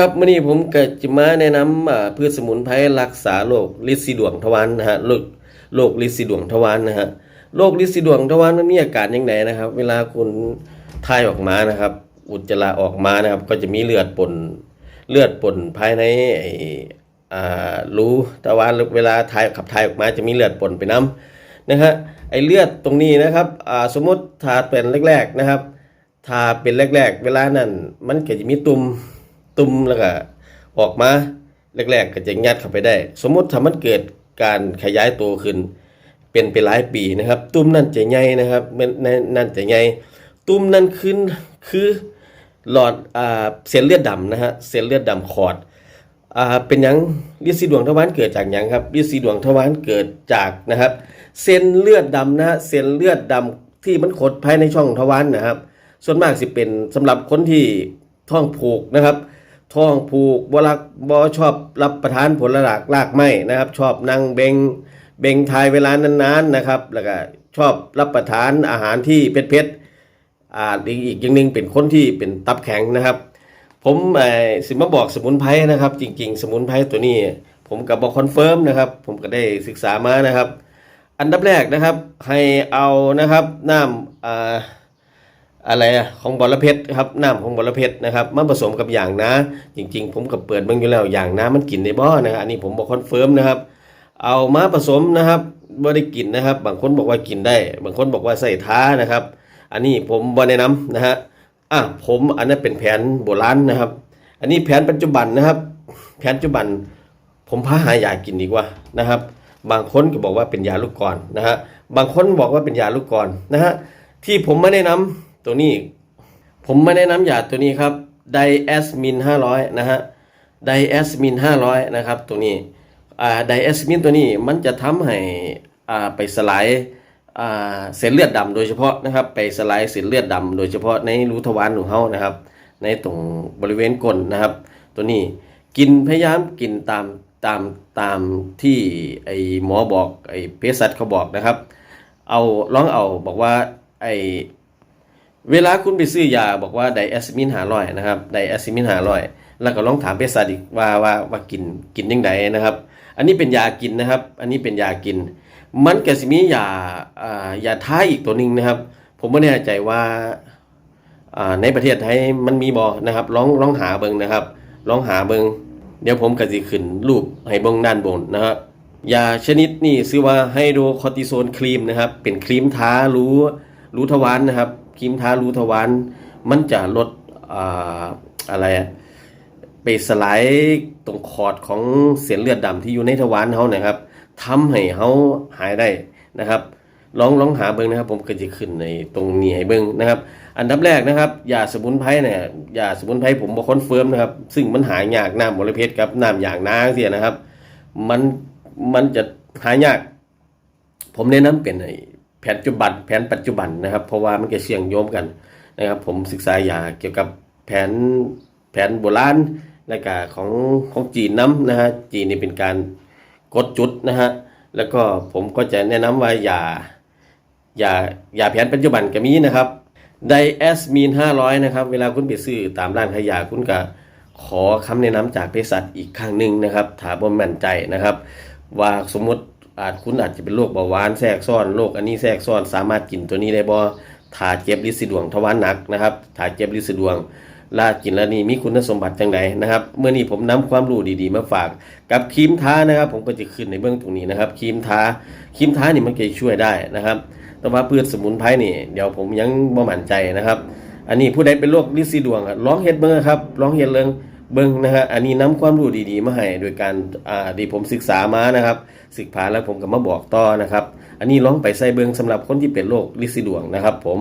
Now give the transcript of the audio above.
ครับมื่อนี้ผมก็จะมาแนะนำพืชสมุนไพรรักษาโรคลินสีดวงทวารนะฮะโรคโรคลินสีดวงทวารนะฮะโรคลินสีดวงทวารมันมีอาการยังไงนะครับ เวลาคุณทายออกมานะครับ อุจจาระออกมานะครับ ก็จะมีเลือดปนเลือดปนภายในไอ้รูทวารเวลาทายขับทายออกมาจะมีเลือดปนไปน้ำนะฮะไอ้เลือดตรงนี้นะครับสมมติถ้าเป็นแรก ๆนะครับถ้าเป็นแรก ๆ เวลานั้นมันก็จะมีตุ่ม ตุ่มแล้วก็ออกมาแรกๆก็จะยัดเข้าไปได้ สมมติถ้ามันเกิดการขยายตัวขึ้น เป็นไปหลายปีนะครับ ตุ่มนั่นจะใหญ่นะครับนนั่นจะใหญ่ตุ่มนั่นขึ้นคือหลอดอ่าเส้นเลือดดำนะฮะเส้นเลือดดำขอดอ่าเป็นยังลินสีดวงทวารเกิดจากยังครับลินสีดวงทวารเกิดจากนะครับ เส้นเลือดดำนะฮะเส้นเลือดดำที่มันขดภายในช่องทวารนะครับ ส่วนมากสิเป็นสำหรับคนที่ท้องผูกนะครับ ท้องผูกบ่รักบ่ชอบรับประทานผลหลากลากไม้นะครับ ชอบนั่งเบงเบงทายเวลานานๆนะครับ แล้วก็ชอบรับประทานอาหารที่เผ็ดๆอ่าอีกอีกอย่างหนึ่งเป็นคนที่เป็นตับแข็งนะครับ ผมเอ่อสิมาบอกสมุนไพรนะครับ จริง ๆ สมุนไพรตัวนี้ ผมกับบอกคอนเฟิร์มนะครับ ผมก็ได้ศึกษามานะครับ อันดับแรกนะครับ ให้เอานะครับน้ำอ่า อะไรอะของบอระเพ็ดครับน้ำของบอระเพ็ดนะครับมาผสมกับอย่างนะ จริง ๆ ผมกับเปิดเบิ่งอยู่แล้วอย่างน้มันกินได้บ่อนะครับอันนี้ผมบอกคอนเฟิร์มนะครับ เอามาผสมนะครับบ่ได้กินนะครับ บางคนบอกว่ากินได้ บางคนบอกว่าใส่ท้านะครับ อันนี้ผมบ่แนะนำนะฮะอะผมอันนั้นเป็นแผนโบราณนะครับ อันนี้แผนปัจจุบันนะครับ แผนปัจจุบัน ผมพาหายากินดีกว่านะครับ บางคนก็บอกว่าเป็นยาลูกกรอนนะฮะบางคนบอกว่าเป็นยาลูกกรอนนะฮะที่ผมไม่แนะนำ ตัวนี้ ผมไม่แนะนำยาตัวนี้ครับไดแอสมิน500นะฮะไดแอสมิน500นะครับตัวนี้อ่าไดแอสมินตัวนี้มันจะทำให้อ่าไปสลายอ่าเส้นเลือดดำโดยเฉพาะนะครับไปสลายเส้นเลือดดำโดยเฉพาะในรูทวารของเขานะครับ ในตรงบริเวณก้นนะครับ ตัวนี้กินพยายามกินตามตามตามที่ไอหมอบอกไอเภสัชเขาบอกนะครับ เอาลองเอาบอกว่าไอ เวลาคุณไปซื้อยาบอกว่าไดแอสมินหาร้อยนะครับไดแอสมินหาร้อยแล้วก็ลองถามเภสัชอีกว่าว่าว่ากินกินยังไงนะครับ อันนี้เป็นยากินนะครับ อันนี้เป็นยากิน มันก็สิมียาอ่ายาท้ายอีกตัวหนึ่งนะครับ ผมไม่แน่ใจว่าอ่าในประเทศไทยมันมีบ่นะครับลองลองหาเบิงนะครับลองหาเบิงเดี๋ยวผมก็สิขึ้นรูปให้เบิงด้านบนนะครับยาชนิดนี้ชื่อว่าไฮโดรคอร์ติโซนครีมนะครับ เป็นครีมท้ารู้รู้ทวารนะครับ ครีมทารูทวารมันจะลดอ่าอะไรอะไปสลายตรงคอร์ดของเส้นเลือดดำที่อยู่ในทวารเขานะครับทำให้เขาหายได้นะครับลองลองหาเบิ้งนะครับ ผมก็จะขึ้นในตรงนี้ให้เบิ้งนะครับ อันดับแรกนะครับยาสมุนไพรเนี่ยยาสมุนไพรผมบอกคอนเฟิร์มนะครับ ซึ่งมันหายากน้ำมลเพชกับน้ำอย่างน้าเสียนะครับ มันมันจะหายาก ผมแนะนำเป็นไอ้ ผนปัจจุบัน แผนปัจจุบันนะครับ เพราะว่ามันก็เชื่องโยมกันนะครับ ผมศึกษายาเกี่ยวกับแผนแผนโบราณและก็ของของจีนน้ำนะฮะจีนนี่เป็นการกดจุดนะฮะแล้วก็ผมก็จะแนะนำว่าอย่าอย่าอย่าแผนปัจจุบันก็มีนะครับไดแอสมีน500นะครับ เวลาคุณไปซื้อตามร้านขายยาคุณก็ขอคำแนะนำจากเภสัชอีกครั้งหนึ่งนะครับถ้าบ่มั่นใจนะครับ ว่าสมมติ อาจคุณอาจจะเป็นโรคเบาหวานแทรกซ้อนโรคอันนี้แทรกซ้อนสามารถกินตัวนี้ได้บ่ถ้าเจ็บลินสีดวงทวารหนักนะครับถ้าเจ็บลินสีดวงลากินแล้วนี่มีคุณสมบัติจังไดนะครับ เมื่อนี้ผมนำความรู้ดีๆ มาฝาก กับครีมทานะครับ ผมก็จะขึ้นในเบื้องตรงนี้นะครับครีมทาครีมทานี่มันก็ช่วยได้นะครับ แต่ว่าพืชสมุนไพรนี่ เดี๋ยวผมยังบ่มั่นใจนะครับ อันนี้ผู้ใดเป็นโรคลินสีดวงอะลองเฮ็ดเบิ่งครับลองเฮ็ดเรื่อง เบิ้งนะฮะอันนี้นํความรู้ดีๆ มาให้โดยการอ่าที่ผมศึกษามานะครับศึกษาแล้วผมก็มาบอกต่อนะครับ อันนี้ลองไปใส่เบิ้งสำหรับคนที่เป็นโรคลิซิดวงนะครับ ผม